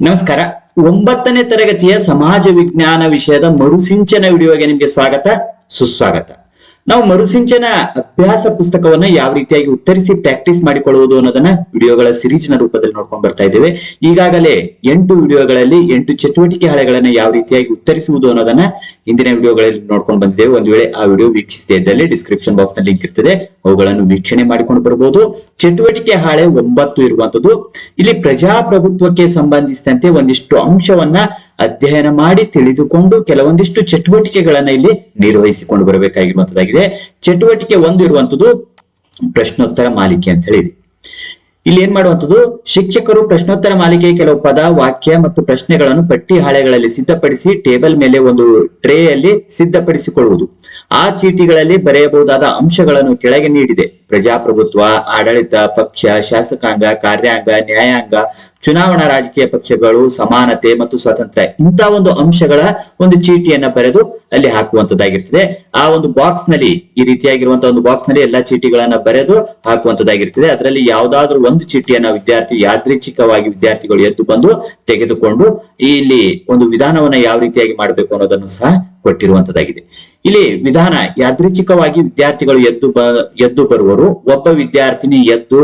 ನಮಸ್ಕಾರ. ಒಂಬತ್ತನೇ ತರಗತಿಯ ಸಮಾಜ ವಿಜ್ಞಾನ ವಿಷಯದ ಮರುಸಿಂಚನ ವಿಡಿಯೋಗೆ ನಿಮಗೆ ಸ್ವಾಗತ ಸುಸ್ವಾಗತ. ನಾವು ಮರುಸಿಂಚನ ಅಭ್ಯಾಸ ಪುಸ್ತಕವನ್ನ ಯಾವ ರೀತಿಯಾಗಿ ಉತ್ತರಿಸಿ ಪ್ರಾಕ್ಟೀಸ್ ಮಾಡಿಕೊಳ್ಳುವುದು ಅನ್ನೋದನ್ನ ವಿಡಿಯೋಗಳ ಸಿರೀಸ್ನ ರೂಪದಲ್ಲಿ ನೋಡ್ಕೊಂಡು ಬರ್ತಾ ಇದ್ದೇವೆ. ಈಗಾಗಲೇ ಎಂಟು ವಿಡಿಯೋಗಳಲ್ಲಿ ಎಂಟು ಚಟುವಟಿಕೆ ಹಳೆಗಳನ್ನ ಯಾವ ರೀತಿಯಾಗಿ ಉತ್ತರಿಸುವುದು ಅನ್ನೋದನ್ನ ಹಿಂದಿನ ವಿಡಿಯೋಗಳಲ್ಲಿ ನೋಡ್ಕೊಂಡು ಬಂದಿದ್ದೇವೆ. ಒಂದು ವೇಳೆ ಆ ವಿಡಿಯೋ ವೀಕ್ಷಿಸದೇ ಇದ್ದಲ್ಲಿ ಡಿಸ್ಕ್ರಿಪ್ಷನ್ ಬಾಕ್ಸ್ನಲ್ಲಿ ಲಿಂಕ್ ಇರ್ತದೆ. ಅವುಗಳನ್ನು ವೀಕ್ಷಣೆ ಮಾಡಿಕೊಂಡು ಬರಬಹುದು ಚಟುವಟಿಕೆ ಹಾಳೆ ಒಂಬತ್ತು ಇರುವಂತದ್ದು. ಇಲ್ಲಿ ಪ್ರಜಾಪ್ರಭುತ್ವಕ್ಕೆ ಸಂಬಂಧಿಸಿದಂತೆ ಒಂದಿಷ್ಟು ಅಂಶವನ್ನ ಅಧ್ಯಯನ ಮಾಡಿ ತಿಳಿದುಕೊಂಡು ಕೆಲವೊಂದಿಷ್ಟು ಚಟುವಟಿಕೆಗಳನ್ನ ಇಲ್ಲಿ ನಿರ್ವಹಿಸಿಕೊಂಡು ಬರಬೇಕಾಗಿರುವಂತದ್ದಾಗಿದೆ ಚಟುವಟಿಕೆ ಒಂದು ಇರುವಂತದ್ದು ಪ್ರಶ್ನೋತ್ತರ ಮಾಲಿಕೆ ಅಂತ ಹೇಳಿದೆ. ಇಲ್ಲಿ ಏನ್ ಮಾಡುವಂಥದ್ದು ಶಿಕ್ಷಕರು ಪ್ರಶ್ನೋತ್ತರ ಮಾಲಿಕೆಯ ಕೆಲವು ಪದ, ವಾಕ್ಯ ಮತ್ತು ಪ್ರಶ್ನೆಗಳನ್ನು ಪಟ್ಟಿ ಹಾಳೆಗಳಲ್ಲಿ ಸಿದ್ಧಪಡಿಸಿ ಟೇಬಲ್ ಮೇಲೆ ಒಂದು ಟ್ರೇಯಲ್ಲಿ ಸಿದ್ಧಪಡಿಸಿಕೊಳ್ಳುವುದು. ಆ ಚೀಟಿಗಳಲ್ಲಿ ಬರೆಯಬಹುದಾದ ಅಂಶಗಳನ್ನು ಕೆಳಗೆ ನೀಡಿದೆ. ಪ್ರಜಾಪ್ರಭುತ್ವ, ಆಡಳಿತ ಪಕ್ಷ, ಶಾಸಕಾಂಗ, ಕಾರ್ಯಾಂಗ, ನ್ಯಾಯಾಂಗ, ಚುನಾವಣಾ ರಾಜಕೀಯ ಪಕ್ಷಗಳು, ಸಮಾನತೆ ಮತ್ತು ಸ್ವಾತಂತ್ರ್ಯ ಇಂತ ಒಂದು ಅಂಶಗಳ ಒಂದು ಚೀಟಿಯನ್ನ ಬರೆದು ಅಲ್ಲಿ ಹಾಕುವಂತದ್ದಾಗಿರ್ತದೆ. ಆ ಒಂದು ಬಾಕ್ಸ್ನಲ್ಲಿ ಈ ರೀತಿಯಾಗಿರುವಂತಹ ಒಂದು ಬಾಕ್ಸ್ನಲ್ಲಿ ಎಲ್ಲಾ ಚೀಟಿಗಳನ್ನ ಬರೆದು ಹಾಕುವಂತದ್ದಾಗಿರ್ತದೆ. ಅದರಲ್ಲಿ ಯಾವ್ದಾದ್ರು ಒಂದು ಚೀಟಿಯನ್ನ ವಿದ್ಯಾರ್ಥಿ, ಯಾದೃಚ್ಛಿಕವಾಗಿ ವಿದ್ಯಾರ್ಥಿಗಳು ಎದ್ದು ಬಂದು ತೆಗೆದುಕೊಂಡು ಇಲ್ಲಿ ಒಂದು ವಿಧಾನವನ್ನ ಯಾವ ರೀತಿಯಾಗಿ ಮಾಡಬೇಕು ಅನ್ನೋದನ್ನು ಸಹ ಕೊಟ್ಟಿರುವಂತದ್ದಾಗಿದೆ. ಇಲ್ಲಿ ವಿಧಾನ ಯಾದೃಚ್ಛಿಕವಾಗಿ ವಿದ್ಯಾರ್ಥಿಗಳು ಎದ್ದು ಎದ್ದು ಬರುವರು. ಒಬ್ಬ ವಿದ್ಯಾರ್ಥಿನಿ ಎದ್ದು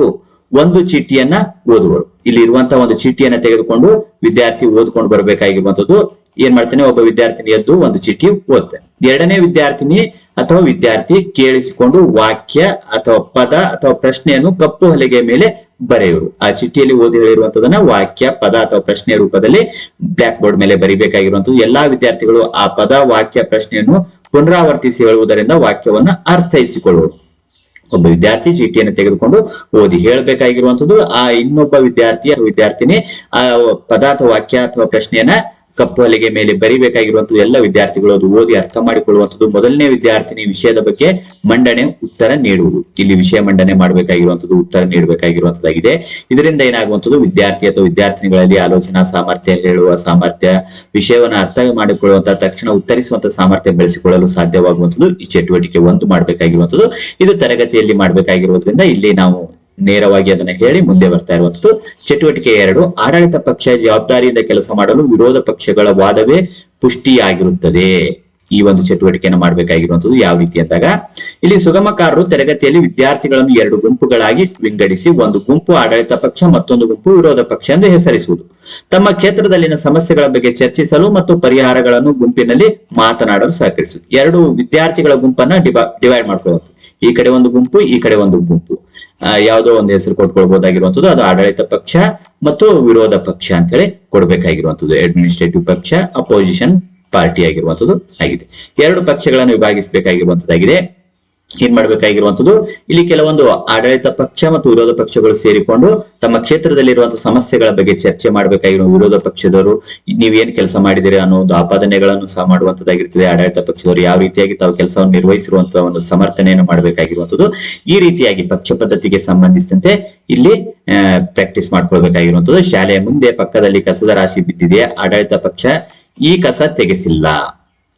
ಒಂದು ಚೀಟಿಯನ್ನ ಓದುವರು. ಇಲ್ಲಿ ಇರುವಂತಹ ಒಂದು ಚೀಟಿಯನ್ನ ತೆಗೆದುಕೊಂಡು ವಿದ್ಯಾರ್ಥಿ ಓದ್ಕೊಂಡು ಬರಬೇಕಾಗಿರುವಂತದ್ದು ಏನ್ ಮಾಡ್ತಾನೆ? ಒಬ್ಬ ವಿದ್ಯಾರ್ಥಿನಿ ಎದ್ದು ಒಂದು ಚೀಟಿ ಓದ್ತಾನೆ. ಎರಡನೇ ವಿದ್ಯಾರ್ಥಿನಿ ಅಥವಾ ವಿದ್ಯಾರ್ಥಿ ಕೇಳಿಸಿಕೊಂಡು ವಾಕ್ಯ ಅಥವಾ ಪದ ಅಥವಾ ಪ್ರಶ್ನೆಯನ್ನು ಕಪ್ಪು ಹಲಿಗೆ ಮೇಲೆ ಬರೆಯುವರು. ಆ ಚೀಟಿಯಲ್ಲಿ ಓದಿ ಹೇಳಿರುವಂತದನ್ನ ವಾಕ್ಯ, ಪದ ಅಥವಾ ಪ್ರಶ್ನೆಯ ರೂಪದಲ್ಲಿ ಬ್ಲಾಕ್ ಬೋರ್ಡ್ ಮೇಲೆ ಬರಿಬೇಕಾಗಿರುವಂತದ್ದು. ಎಲ್ಲಾ ವಿದ್ಯಾರ್ಥಿಗಳು ಆ ಪದ, ವಾಕ್ಯ, ಪ್ರಶ್ನೆಯನ್ನು ಪುನರಾವರ್ತಿಸಿ ಹೇಳುವುದರಿಂದ ವಾಕ್ಯವನ್ನ ಅರ್ಥೈಸಿಕೊಳ್ಳುವುದು. ಒಬ್ಬ ವಿದ್ಯಾರ್ಥಿ ಚೀಟಿಯನ್ನು ತೆಗೆದುಕೊಂಡು ಓದಿ ಹೇಳಬೇಕಾಗಿರುವಂತದ್ದು ಆ ಇನ್ನೊಬ್ಬ ವಿದ್ಯಾರ್ಥಿ ವಿದ್ಯಾರ್ಥಿನಿ, ಆ ಪದಾರ್ಥ ವಾಕ್ಯ ಅಥವಾ ಪ್ರಶ್ನೆಯನ್ನ ಕಪ್ಪು ಹಲಿಗೆ ಮೇಲೆ ಬರಿಬೇಕಾಗಿರುವಂತಹ ಎಲ್ಲ ವಿದ್ಯಾರ್ಥಿಗಳು, ಅದು ಓದಿ ಅರ್ಥ ಮಾಡಿಕೊಳ್ಳುವಂಥದ್ದು ಮೊದಲನೇ ವಿದ್ಯಾರ್ಥಿನಿ ವಿಷಯದ ಬಗ್ಗೆ ಮಂಡನೆ ಉತ್ತರ ನೀಡುವುದು. ಇಲ್ಲಿ ವಿಷಯ ಮಂಡನೆ ಮಾಡಬೇಕಾಗಿರುವಂತದ್ದು ಉತ್ತರ ನೀಡಬೇಕಾಗಿರುವಂತದ್ದಾಗಿದೆ. ಇದರಿಂದ ಏನಾಗುವಂಥದ್ದು ವಿದ್ಯಾರ್ಥಿ ಅಥವಾ ವಿದ್ಯಾರ್ಥಿನಿಗಳಲ್ಲಿ ಆಲೋಚನಾ ಸಾಮರ್ಥ್ಯ, ಹೇಳುವ ಸಾಮರ್ಥ್ಯ, ವಿಷಯವನ್ನು ಅರ್ಥ ಮಾಡಿಕೊಳ್ಳುವಂತಹ ತಕ್ಷಣ ಉತ್ತರಿಸುವಂತಹ ಸಾಮರ್ಥ್ಯ ಬೆಳೆಸಿಕೊಳ್ಳಲು ಸಾಧ್ಯವಾಗುವಂಥದ್ದು ಈ ಚಟುವಟಿಕೆ ಒಂದು ಮಾಡಬೇಕಾಗಿರುವಂಥದ್ದು ಇದು ತರಗತಿಯಲ್ಲಿ ಮಾಡಬೇಕಾಗಿರುವುದರಿಂದ ಇಲ್ಲಿ ನಾವು ನೇರವಾಗಿ ಅದನ್ನ ಹೇಳಿ ಮುಂದೆ ಬರ್ತಾ ಇರುವಂತದ್ದು ಚಟುವಟಿಕೆ ಎರಡು, ಆಡಳಿತ ಪಕ್ಷ ಜವಾಬ್ದಾರಿಯಿಂದ ಕೆಲಸ ಮಾಡಲು ವಿರೋಧ ಪಕ್ಷಗಳ ವಾದವೇ ಪುಷ್ಟಿಯಾಗಿರುತ್ತದೆ. ಈ ಒಂದು ಚಟುವಟಿಕೆಯನ್ನು ಮಾಡಬೇಕಾಗಿರುವಂತದ್ದು ಯಾವ ರೀತಿ ಅಂದಾಗ, ಇಲ್ಲಿ ಸುಗಮಕಾರರು ತರಗತಿಯಲ್ಲಿ ವಿದ್ಯಾರ್ಥಿಗಳನ್ನು ಎರಡು ಗುಂಪುಗಳಾಗಿ ವಿಂಗಡಿಸಿ ಒಂದು ಗುಂಪು ಆಡಳಿತ ಪಕ್ಷ, ಮತ್ತೊಂದು ಗುಂಪು ವಿರೋಧ ಪಕ್ಷ ಎಂದು ಹೆಸರಿಸುವುದು. ತಮ್ಮ ಕ್ಷೇತ್ರದಲ್ಲಿನ ಸಮಸ್ಯೆಗಳ ಬಗ್ಗೆ ಚರ್ಚಿಸಲು ಮತ್ತು ಪರಿಹಾರಗಳನ್ನು ಗುಂಪಿನಲ್ಲಿ ಮಾತನಾಡಲು ಸಹಕರಿಸುವುದು. ಎರಡು ವಿದ್ಯಾರ್ಥಿಗಳ ಗುಂಪನ್ನ ಡಿವೈ ಡಿವೈಡ್ ಮಾಡ್ಕೊಳ್ಳೋದು ಈ ಕಡೆ ಒಂದು ಗುಂಪು, ಈ ಕಡೆ ಒಂದು ಗುಂಪು. ಯಾವುದೋ ಒಂದು ಹೆಸರು ಕೊಟ್ಕೊಳ್ಬಹುದಾಗಿರುವಂತದ್ದು ಅದು ಆಡಳಿತ ಪಕ್ಷ ಮತ್ತು ವಿರೋಧ ಪಕ್ಷ ಅಂತೇಳಿ ಕೊಡ್ಬೇಕಾಗಿರುವಂತದ್ದು ಅಡ್ಮಿನಿಸ್ಟ್ರೇಟಿವ್ ಪಕ್ಷ ಅಪೋಸಿಷನ್ ಪಾರ್ಟಿ ಆಗಿರುವಂತದ್ದು ಆಗಿದೆ. ಎರಡು ಪಕ್ಷಗಳನ್ನು ವಿಭಾಗಿಸಬೇಕಾಗಿರುವಂತದ್ದಾಗಿದೆ. ಏನ್ ಮಾಡ್ಬೇಕಾಗಿರುವಂತದ್ದು? ಇಲ್ಲಿ ಕೆಲವೊಂದು ಆಡಳಿತ ಪಕ್ಷ ಮತ್ತು ವಿರೋಧ ಪಕ್ಷಗಳು ಸೇರಿಕೊಂಡು ತಮ್ಮ ಕ್ಷೇತ್ರದಲ್ಲಿರುವಂತಹ ಸಮಸ್ಯೆಗಳ ಬಗ್ಗೆ ಚರ್ಚೆ ಮಾಡಬೇಕಾಗಿರುವ ವಿರೋಧ ಪಕ್ಷದವರು ನೀವೇನ್ ಕೆಲಸ ಮಾಡಿದಿರಿ ಅನ್ನೋ ಒಂದು ಆಪಾದನೆಗಳನ್ನು ಸಹ ಮಾಡುವಂತದ್ದಾಗಿರ್ತದೆ. ಆಡಳಿತ ಪಕ್ಷದವರು ಯಾವ ರೀತಿಯಾಗಿ ತಾವು ಕೆಲಸವನ್ನು ನಿರ್ವಹಿಸಿರುವಂತಹ ಒಂದು ಸಮರ್ಥನೆಯನ್ನು ಮಾಡಬೇಕಾಗಿರುವಂತದ್ದು. ಈ ರೀತಿಯಾಗಿ ಪಕ್ಷ ಪದ್ಧತಿಗೆ ಸಂಬಂಧಿಸಿದಂತೆ ಇಲ್ಲಿ ಪ್ರಾಕ್ಟೀಸ್ ಮಾಡ್ಕೊಳ್ಬೇಕಾಗಿರುವಂತದ್ದು. ಶಾಲೆಯ ಮುಂದೆ ಪಕ್ಕದಲ್ಲಿ ಕಸದ ರಾಶಿ ಬಿದ್ದಿದೆ ಆಡಳಿತ ಪಕ್ಷ ಈ ಕಸ ತೆಗೆಸಿಲ್ಲ.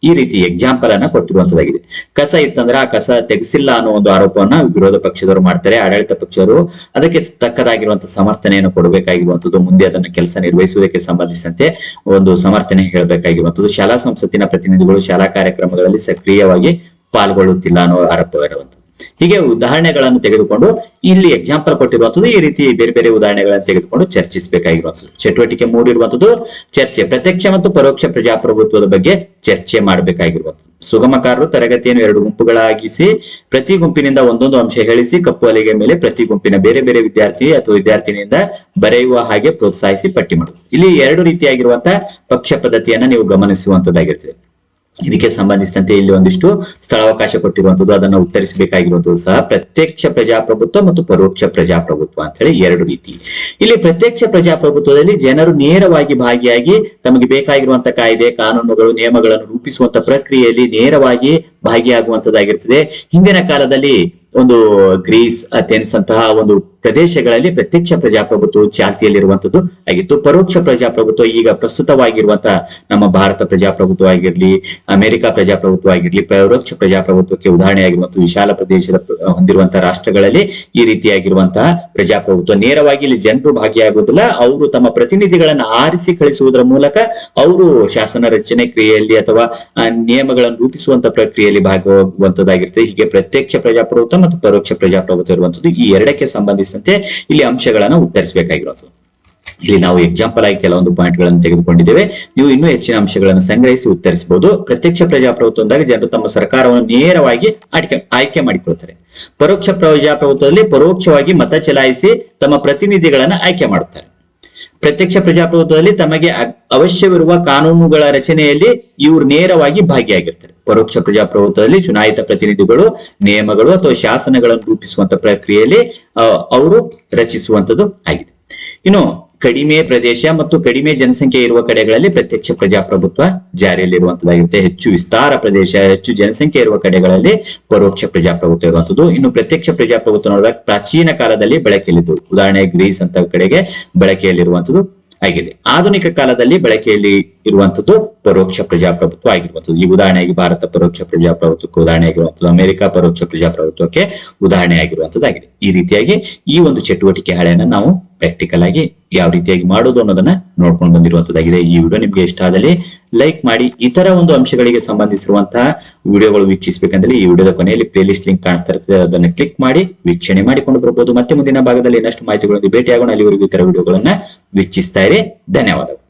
ಈ ರೀತಿ ಎಕ್ಸಾಂಪಲ್ ಅನ್ನ ಕೊಟ್ಟಿರುವಂತದ್ದಾಗಿದೆ. ಕಸ ಇತ್ತಂದ್ರೆ ಆ ಕಸ ತೆಗೆಸಿಲ್ಲ ಅನ್ನೋ ಒಂದು ಆರೋಪವನ್ನ ವಿರೋಧ ಪಕ್ಷದವರು ಮಾಡ್ತಾರೆ. ಆಡಳಿತ ಪಕ್ಷದವರು ಅದಕ್ಕೆ ತಕ್ಕದಾಗಿರುವಂತಹ ಸಮರ್ಥನೆಯನ್ನು ಕೊಡಬೇಕಾಗಿರುವಂತದ್ದು, ಮುಂದೆ ಅದನ್ನ ಕೆಲಸ ನಿರ್ವಹಿಸುವುದಕ್ಕೆ ಸಂಬಂಧಿಸಿದಂತೆ ಒಂದು ಸಮರ್ಥನೆ ಹೇಳಬೇಕಾಗಿರುವಂತದ್ದು. ಶಾಲಾ ಸಂಸತ್ತಿನ ಪ್ರತಿನಿಧಿಗಳು ಶಾಲಾ ಕಾರ್ಯಕ್ರಮಗಳಲ್ಲಿ ಸಕ್ರಿಯವಾಗಿ ಪಾಲ್ಗೊಳ್ಳುತ್ತಿಲ್ಲ ಅನ್ನೋ ಆರೋಪವಿರುವಂತದ್ದು. ಹೀಗೆ ಉದಾಹರಣೆಗಳನ್ನು ತೆಗೆದುಕೊಂಡು ಇಲ್ಲಿ ಎಕ್ಸಾಂಪಲ್ ಕೊಟ್ಟಿರುವಂತದ್ದು ಈ ರೀತಿ ಬೇರೆ ಬೇರೆ ಉದಾಹರಣೆಗಳನ್ನು ತೆಗೆದುಕೊಂಡು ಚರ್ಚಿಸಬೇಕಾಗಿರುವಂಥದ್ದು. ಚಟುವಟಿಕೆ ಮೂರು ಇರುವಂತದ್ದು ಚರ್ಚೆ ಪ್ರತ್ಯಕ್ಷ ಮತ್ತು ಪರೋಕ್ಷ ಪ್ರಜಾಪ್ರಭುತ್ವದ ಬಗ್ಗೆ ಚರ್ಚೆ ಮಾಡಬೇಕಾಗಿರುವಂತದ್ದು ಸುಗಮಕಾರರು ತರಗತಿಯನ್ನು ಎರಡು ಗುಂಪುಗಳಾಗಿಸಿ, ಪ್ರತಿ ಗುಂಪಿನಿಂದ ಒಂದೊಂದು ಅಂಶ ಹೇಳಿಸಿ, ಕಪ್ಪು ಅಲೆಗೆ ಮೇಲೆ ಪ್ರತಿ ಗುಂಪಿನ ಬೇರೆ ಬೇರೆ ವಿದ್ಯಾರ್ಥಿ ಅಥವಾ ವಿದ್ಯಾರ್ಥಿನಿಯಿಂದ ಬರೆಯುವ ಹಾಗೆ ಪ್ರೋತ್ಸಾಹಿಸಿ ಪಟ್ಟಿ ಮಾಡುವುದು ಇಲ್ಲಿ ಎರಡು ರೀತಿಯಾಗಿರುವಂತಹ ಪಕ್ಷ ಪದ್ಧತಿಯನ್ನ ನೀವು ಗಮನಿಸುವಂತದ್ದಾಗಿರ್ತದೆ ಇದಕ್ಕೆ ಸಂಬಂಧಿಸಿದಂತೆ ಇಲ್ಲಿ ಒಂದಿಷ್ಟು ಸ್ಥಳಾವಕಾಶ ಕೊಟ್ಟಿರುವಂತದ್ದು, ಅದನ್ನ ಉತ್ತರಿಸಬೇಕಾಗಿರುವಂತದ್ದು ಸಹ ಪ್ರತ್ಯಕ್ಷ ಪ್ರಜಾಪ್ರಭುತ್ವ ಮತ್ತು ಪರೋಕ್ಷ ಪ್ರಜಾಪ್ರಭುತ್ವ ಅಂತ ಹೇಳಿ ಎರಡು ರೀತಿ. ಇಲ್ಲಿ ಪ್ರತ್ಯಕ್ಷ ಪ್ರಜಾಪ್ರಭುತ್ವದಲ್ಲಿ ಜನರು ನೇರವಾಗಿ ಭಾಗಿಯಾಗಿ ತಮಗೆ ಬೇಕಾಗಿರುವಂತಹ ಕಾಯ್ದೆ, ಕಾನೂನುಗಳು, ನಿಯಮಗಳನ್ನು ರೂಪಿಸುವಂತ ಪ್ರಕ್ರಿಯೆಯಲ್ಲಿ ನೇರವಾಗಿ ಭಾಗಿಯಾಗುವಂತದ್ದಾಗಿರ್ತದೆ ಹಿಂದಿನ ಕಾಲದಲ್ಲಿ ಒಂದು ಗ್ರೀಸ್, ಅಥೆನ್ಸ್ ಅಂತಹ ಒಂದು ಪ್ರದೇಶಗಳಲ್ಲಿ ಪ್ರತ್ಯಕ್ಷ ಪ್ರಜಾಪ್ರಭುತ್ವ ಚಾಲ್ತಿಯಲ್ಲಿರುವಂತದ್ದು ಆಗಿತ್ತು. ಪರೋಕ್ಷ ಪ್ರಜಾಪ್ರಭುತ್ವ ಈಗ ಪ್ರಸ್ತುತವಾಗಿರುವಂತಹ ನಮ್ಮ ಭಾರತ ಪ್ರಜಾಪ್ರಭುತ್ವ ಆಗಿರ್ಲಿ, ಅಮೆರಿಕ ಪ್ರಜಾಪ್ರಭುತ್ವ ಆಗಿರ್ಲಿ, ಪರೋಕ್ಷ ಪ್ರಜಾಪ್ರಭುತ್ವಕ್ಕೆ ಉದಾಹರಣೆಯಾಗಿರುವಂತಹ ವಿಶಾಲ ಪ್ರದೇಶದ ಹೊಂದಿರುವಂತಹ ರಾಷ್ಟ್ರಗಳಲ್ಲಿ ಈ ರೀತಿಯಾಗಿರುವಂತಹ ಪ್ರಜಾಪ್ರಭುತ್ವ. ನೇರವಾಗಿ ಇಲ್ಲಿ ಜನರು ಭಾಗಿಯಾಗುವುದಿಲ್ಲ, ಅವರು ತಮ್ಮ ಪ್ರತಿನಿಧಿಗಳನ್ನು ಆರಿಸಿ ಕಳಿಸುವುದರ ಮೂಲಕ ಅವರು ಶಾಸನ ರಚನೆ ಕ್ರಿಯೆಯಲ್ಲಿ ಅಥವಾ ನಿಯಮಗಳನ್ನು ರೂಪಿಸುವಂತಹ ಪ್ರಕ್ರಿಯೆಯಲ್ಲಿ ಭಾಗವಾಗುವಂತದ್ದಾಗಿರ್ತದೆ ಹೀಗೆ ಪ್ರತ್ಯಕ್ಷ ಪ್ರಜಾಪ್ರಭುತ್ವ ಮತ್ತು ಪರೋಕ್ಷ ಪ್ರಜಾಪ್ರಭುತ್ವ ಇರುವಂತದ್ದು ಈ ಎರಡಕ್ಕೆ ಸಂಬಂಧಿಸಿದಂತೆ ಇಲ್ಲಿ ಅಂಶಗಳನ್ನು ಉತ್ತರಿಸಬೇಕಾಗಿರೋದು. ಇಲ್ಲಿ ನಾವು ಎಕ್ಸಾಂಪಲ್ ಆಗಿ ಕೆಲವೊಂದು ಪಾಯಿಂಟ್ಗಳನ್ನು ತೆಗೆದುಕೊಂಡಿದ್ದೇವೆ. ನೀವು ಇನ್ನೂ ಹೆಚ್ಚಿನ ಅಂಶಗಳನ್ನು ಸಂಗ್ರಹಿಸಿ ಉತ್ತರಿಸಬಹುದು ಪ್ರತ್ಯಕ್ಷ ಪ್ರಜಾಪ್ರಭುತ್ವ ಅಂದಾಗ ಜನರು ತಮ್ಮ ಸರ್ಕಾರವನ್ನು ನೇರವಾಗಿ ಆಯ್ಕೆ ಆಯ್ಕೆ ಮಾಡಿಕೊಳ್ತಾರೆ. ಪರೋಕ್ಷ ಪ್ರಜಾಪ್ರಭುತ್ವದಲ್ಲಿ ಪರೋಕ್ಷವಾಗಿ ಮತ ಚಲಾಯಿಸಿ ತಮ್ಮ ಪ್ರತಿನಿಧಿಗಳನ್ನ ಆಯ್ಕೆ ಮಾಡುತ್ತಾರೆ. ಪ್ರತ್ಯಕ್ಷ ಪ್ರಜಾಪ್ರಭುತ್ವದಲ್ಲಿ ತಮಗೆ ಅವಶ್ಯವಿರುವ ಕಾನೂನುಗಳ ರಚನೆಯಲ್ಲಿ ಇವರು ನೇರವಾಗಿ ಭಾಗಿಯಾಗಿರ್ತಾರೆ. ಪರೋಕ್ಷ ಪ್ರಜಾಪ್ರಭುತ್ವದಲ್ಲಿ ಚುನಾಯಿತ ಪ್ರತಿನಿಧಿಗಳು, ನಿಯಮಗಳು ಅಥವಾ ಶಾಸನಗಳನ್ನು ರೂಪಿಸುವಂತ ಪ್ರಕ್ರಿಯೆಯಲ್ಲಿ ಅವರು ರಚಿಸುವಂತದ್ದು ಆಗಿದೆ. ಇನ್ನು ಕಡಿಮೆ ಪ್ರದೇಶ ಮತ್ತು ಕಡಿಮೆ ಜನಸಂಖ್ಯೆ ಇರುವ ಕಡೆಗಳಲ್ಲಿ ಪ್ರತ್ಯಕ್ಷ ಪ್ರಜಾಪ್ರಭುತ್ವ ಜಾರಿಯಲ್ಲಿರುವಂತದ್ದಾಗಿರುತ್ತೆ ಹೆಚ್ಚು ವಿಸ್ತಾರ ಪ್ರದೇಶ, ಹೆಚ್ಚು ಜನಸಂಖ್ಯೆ ಇರುವ ಕಡೆಗಳಲ್ಲಿ ಪರೋಕ್ಷ ಪ್ರಜಾಪ್ರಭುತ್ವ ಇರುವಂತದ್ದು. ಇನ್ನು ಪ್ರತ್ಯಕ್ಷ ಪ್ರಜಾಪ್ರಭುತ್ವ ನೋಡಿದಾಗ ಪ್ರಾಚೀನ ಕಾಲದಲ್ಲಿ ಬಳಕೆಯಲ್ಲಿದ್ದು ಉದಾಹರಣೆ ಗ್ರೀಸ್ ಅಂತ ಕಡೆಗೆ ಬಳಕೆಯಲ್ಲಿರುವಂತದ್ದು ಆಗಿದೆ. ಆಧುನಿಕ ಕಾಲದಲ್ಲಿ ಬಳಕೆಯಲ್ಲಿ ಇರುವಂತದ್ದು ಪರೋಕ್ಷ ಪ್ರಜಾಪ್ರಭುತ್ವ ಆಗಿರುವಂತದ್ದು. ಈ ಉದಾಹರಣೆಯಾಗಿ ಭಾರತ ಪರೋಕ್ಷ ಪ್ರಜಾಪ್ರಭುತ್ವಕ್ಕೆ ಉದಾಹರಣೆ ಆಗಿರುವಂತದ್ದು. ಅಮೆರಿಕ ಪರೋಕ್ಷ ಪ್ರಜಾಪ್ರಭುತ್ವಕ್ಕೆ ಉದಾಹರಣೆ ಆಗಿರುವಂತದ್ದಾಗಿದೆ. ಈ ರೀತಿಯಾಗಿ ಈ ಒಂದು ಚಟುವಟಿಕೆ ಹಾಳೆಯನ್ನ ನಾವು ಪ್ರಾಕ್ಟಿಕಲ್ ಆಗಿ ಯಾವ ರೀತಿಯಾಗಿ ಮಾಡೋದು ಅನ್ನೋದನ್ನ ನೋಡ್ಕೊಂಡು ಬಂದಿರುವಂತದ್ದಾಗಿದೆ. ಈ ವಿಡಿಯೋ ನಿಮ್ಗೆ ಇಷ್ಟ ಆದಲ್ಲಿ ಲೈಕ್ ಮಾಡಿ, ಇತರ ಒಂದು ಅಂಶಗಳಿಗೆ ಸಂಬಂಧಿಸಿರುವಂತಹ ವಿಡಿಯೋಗಳು ವೀಕ್ಷಿಸಬೇಕಂದ್ರೆ ಈ ವಿಡಿಯೋದ ಕೊನೆಯಲ್ಲಿ ಪ್ಲೇ ಲಿಸ್ಟ್ ಲಿಂಕ್ ಕಾಣಿಸ್ತಾ ಇರ್ತದೆ. ಅದನ್ನ ಕ್ಲಿಕ್ ಮಾಡಿ, ವೀಕ್ಷಣೆ ಮಾಡಿಕೊಂಡು ಬರ್ಬೋದು. ಮತ್ತೆ ಮುಂದಿನ ಭಾಗದಲ್ಲಿ ಇನ್ನಷ್ಟು ಮಾಹಿತಿಗಳೊಂದಿಗೆ ಭೇಟಿಯಾಗೋಣ. ಅಲ್ಲಿವರೆಗೂ ಇತರ ವಿಡಿಯೋಗಳನ್ನ ವೀಕ್ಷಿಸ್ತಾ ಇರಿ. ಧನ್ಯವಾದಗಳು.